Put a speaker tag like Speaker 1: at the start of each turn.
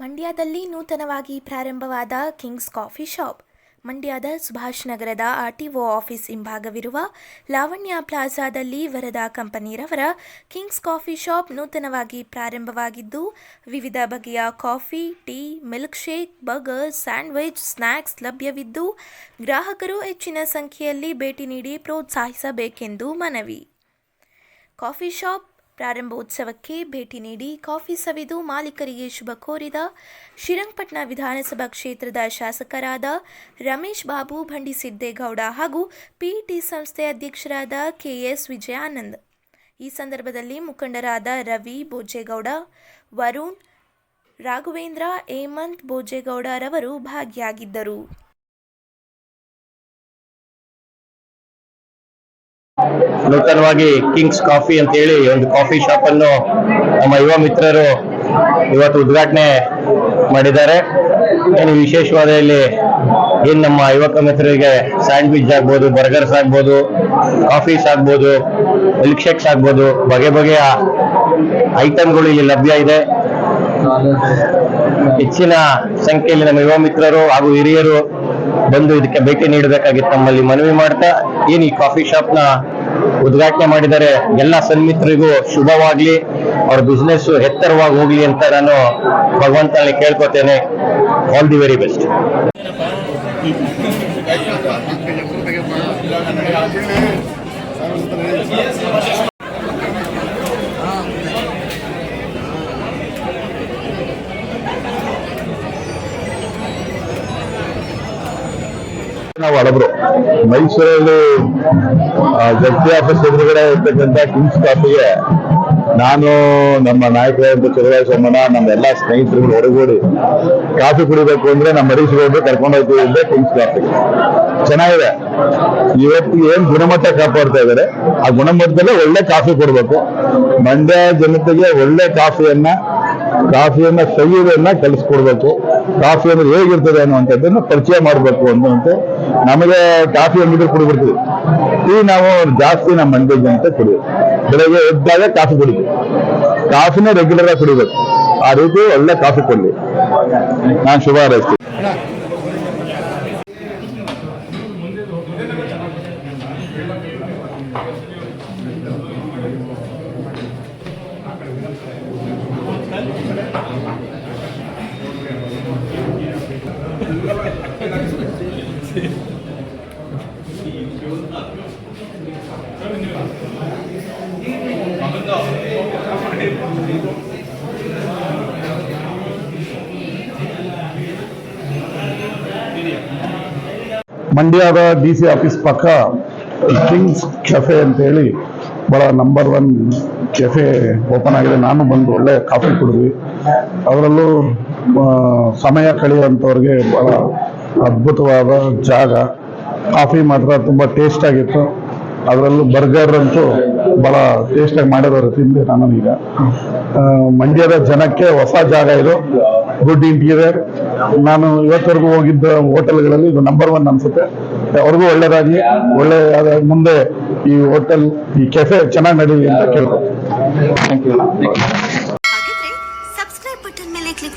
Speaker 1: ಮಂಡ್ಯದಲ್ಲಿ ನೂತನವಾಗಿ ಪ್ರಾರಂಭವಾದ ಕಿಂಗ್ಸ್ ಕಾಫಿ ಶಾಪ್. ಮಂಡ್ಯದ ಸುಭಾಷ್ ನಗರದ ಆರ್ಟಿಒ ಆಫೀಸ್ ಹಿಂಭಾಗವಿರುವ ಲಾವಣ್ಯ ಪ್ಲಾಜಾದಲ್ಲಿ ವರದಾ ಕಂಪನಿರವರ ಕಿಂಗ್ಸ್ ಕಾಫಿ ಶಾಪ್ ನೂತನವಾಗಿ ಪ್ರಾರಂಭವಾಗಿದ್ದು, ವಿವಿಧ ಬಗೆಯ coffee, tea milkshake burger, sandwich snacks ಲಭ್ಯವಿದ್ದು, ಗ್ರಾಹಕರು ಹೆಚ್ಚಿನ ಸಂಖ್ಯೆಯಲ್ಲಿ ಭೇಟಿ ನೀಡಿ ಪ್ರೋತ್ಸಾಹಿಸಬೇಕೆಂದು ಮನವಿ. ಕಾಫಿ ಶಾಪ್ ಪ್ರಾರಂಭೋತ್ಸವಕ್ಕೆ ಭೇಟಿ ನೀಡಿ ಕಾಫಿ ಸವಿದು ಮಾಲೀಕರಿಗೆ ಶುಭ ಕೋರಿದ ಶ್ರೀರಂಗಪಟ್ಟಣ ವಿಧಾನಸಭಾ ಕ್ಷೇತ್ರದ ಶಾಸಕರಾದ ರಮೇಶ್ ಬಾಬು ಭಂಡಿಸಿದ್ದೇಗೌಡ ಹಾಗೂ ಪಿಇಟಿ ಸಂಸ್ಥೆ ಅಧ್ಯಕ್ಷರಾದ ಕೆಎಸ್ ವಿಜಯಾನಂದ್. ಈ ಸಂದರ್ಭದಲ್ಲಿ ಮುಖಂಡರಾದ ರವಿ ಬೋಜೇಗೌಡ ವರುಣ್ ರಾಘವೇಂದ್ರ, ಹೇಮಂತ್ ಬೋಜೇಗೌಡರವರು ಭಾಗಿಯಾಗಿದ್ದರು.
Speaker 2: ನೂತನವಾಗಿ ಕಿಂಗ್ಸ್ ಕಾಫಿ ಅಂತ ಹೇಳಿ ಒಂದು ಕಾಫಿ ಶಾಪ್ ಅನ್ನು ನಮ್ಮ ಯುವ ಮಿತ್ರರು ಇವತ್ತು ಉದ್ಘಾಟನೆ ಮಾಡಿದ್ದಾರೆ. ಏನು ವಿಶೇಷವಾದ ಇಲ್ಲಿ ಏನ್ ನಮ್ಮ ಯುವಕ ಮಿತ್ರರಿಗೆ ಸ್ಯಾಂಡ್ವಿಚ್ ಆಗ್ಬೋದು ಬರ್ಗರ್ಸ್ ಆಗ್ಬೋದು ಕಾಫೀಸ್ ಆಗ್ಬೋದು ಮಿಲ್ಕ್ ಶೇಕ್ಸ್ ಆಗ್ಬೋದು, ಬಗೆ ಬಗೆಯ ಐಟಮ್ಗಳು ಇಲ್ಲಿ ಲಭ್ಯ ಇದೆ. ಹೆಚ್ಚಿನ ಸಂಖ್ಯೆಯಲ್ಲಿ ನಮ್ಮ ಯುವ ಮಿತ್ರರು ಹಾಗೂ ಹಿರಿಯರು ಬಂದು ಇದಕ್ಕೆ ಭೇಟಿ ನೀಡಬೇಕಾಗಿತ್ತು ನಮ್ಮಲ್ಲಿ ಮನವಿ ಮಾಡ್ತಾ ಏನು ಈ ಕಾಫಿ ಶಾಪ್ನ ಉದ್ಘಾಟನೆ ಮಾಡಿದರೆ ಎಲ್ಲ ಸನ್ಮಿತ್ರರಿಗೂ ಶುಭವಾಗ್ಲಿ. ಅವ್ರ ಬಿಸ್ನೆಸ್ ಎತ್ತರವಾಗಿ ಹೋಗ್ಲಿ ಅಂತ ನಾನು ಭಗವಂತನಲ್ಲಿ ಕೇಳ್ಕೊತೇನೆ. ಆಲ್ ದಿ ವೆರಿ ಬೆಸ್ಟ್
Speaker 3: ನಾವು ಅಳಬ್ರು ಮೈಸೂರಲ್ಲಿ ಜಡ್ಜಿ ಆಫೀಸ್ ಎದುರುಗಡೆ ಇರ್ತಕ್ಕಂಥ ಕಿಂಗ್ಸ್ ಕಾಫಿಗೆ ನಾನು, ನಮ್ಮ ನಾಯಕರಾದಂತ ಚಲುವಾಯ ಸೋಮಣ್ಣ, ನಮ್ಮ ಎಲ್ಲಾ ಸ್ನೇಹಿತರುಗಳು ಒಡಗೂಡಿ ಕಾಫಿ ಕುಡಿಬೇಕು ಅಂದ್ರೆ ನಮ್ಮ ಹರೀಶ್ ಗೌಡ್ರು ಕರ್ಕೊಂಡು ಹೋಗ್ತೀವಿ ಅಂದ್ರೆ ಕಿಂಗ್ಸ್ ಕಾಫಿ ಚೆನ್ನಾಗಿದೆ. ಇವತ್ತು ಏನ್ ಗುಣಮಟ್ಟ ಕಾಪಾಡ್ತಾ ಇದ್ದಾರೆ? ಆ ಗುಣಮಟ್ಟದಲ್ಲೇ ಒಳ್ಳೆ ಕಾಫಿ ಕೊಡ್ಬೇಕು. ಮಂಡ್ಯ ಜನತೆಗೆ ಒಳ್ಳೆ ಕಾಫಿಯನ್ನ ಕಾಫಿಯನ್ನ ಸವಿಯೋದನ್ನ ಕಲಿಸ್ಕೊಡ್ಬೇಕು. ಕಾಫಿ ಅಂದ್ರೆ ಹೇಗಿರ್ತದೆ ಅನ್ನುವಂಥದ್ದನ್ನು ಪರಿಚಯ ಮಾಡಬೇಕು ಅನ್ನುವಂತೆ ನಮಗೆ ಕಾಫಿ ಹೆಂಗಿದ್ರೆ ಕುಡಿಬಿಡ್ತೀವಿ. ಟೀ ನಾವು ಜಾಸ್ತಿ ನಮ್ಮ ಮಂಡ್ಯ ಅಂತ ಕುಡಿಯೋದು ಬೆಳಗ್ಗೆ ಎದ್ದಾಗ ಕಾಫಿ ಕುಡಿತೀವಿ. ಕಾಫಿನೇ ರೆಗ್ಯುಲರ್ ಆಗಿ ಕುಡಿಬೇಕು. ಆ ರೀತಿ ಒಳ್ಳೆ ಕಾಫಿ ಕೊಡ್ಲಿ. ನಾನು ಶುಭ ಹಾರೈಸ್ತೀನಿ. ಮಂಡ್ಯದ ಡಿ ಸಿ ಆಫೀಸ್ ಪಕ್ಕ ಕಿಂಗ್ಸ್ ಕೆಫೆ ಅಂತ ಹೇಳಿ ಬಹಳ ನಂಬರ್ ಒನ್ ಕೆಫೆ ಓಪನ್ ಆಗಿದೆ. ನಾನು ಬಂದು ಒಳ್ಳೆ ಕಾಫಿ ಕುಡಿದ್ವಿ. ಅದರಲ್ಲೂ ಸಮಯ ಕಳೆಯುವಂಥವ್ರಿಗೆ ಬಹಳ ಅದ್ಭುತವಾದ ಜಾಗ. ಕಾಫಿ ಮಾತ್ರ ತುಂಬ ಟೇಸ್ಟ್ ಆಗಿತ್ತು. ಅದರಲ್ಲೂ ಬರ್ಗರ್ ಅಂತೂ ಬಹಳ ಟೇಸ್ಟಾಗಿ ಮಾಡಿದವರು ತಿಂದೆ ನಾನು ಈಗ. ಮಂಡ್ಯದ ಜನಕ್ಕೆ ಹೊಸ ಜಾಗ ಇದು. ಗುಡ್ ಇಂಟೀರಿಯರ್ ನಾನು ಇವತ್ತವರೆಗೂ ಹೋಗಿದ್ದ ಹೋಟೆಲ್ಗಳಲ್ಲಿ ಇದು ನಂಬರ್ ಒನ್ ಅನ್ಸುತ್ತೆ. ಅವ್ರಿಗೂ ಒಳ್ಳೇದಾಗಿ ಒಳ್ಳೆ ಮುಂದೆ ಈ ಹೋಟೆಲ್ ಈ ಕೆಫೆ ಚೆನ್ನಾಗಿ ನಡೀಲಿ ಅಂತ
Speaker 4: ಕೇಳ್ಕೊ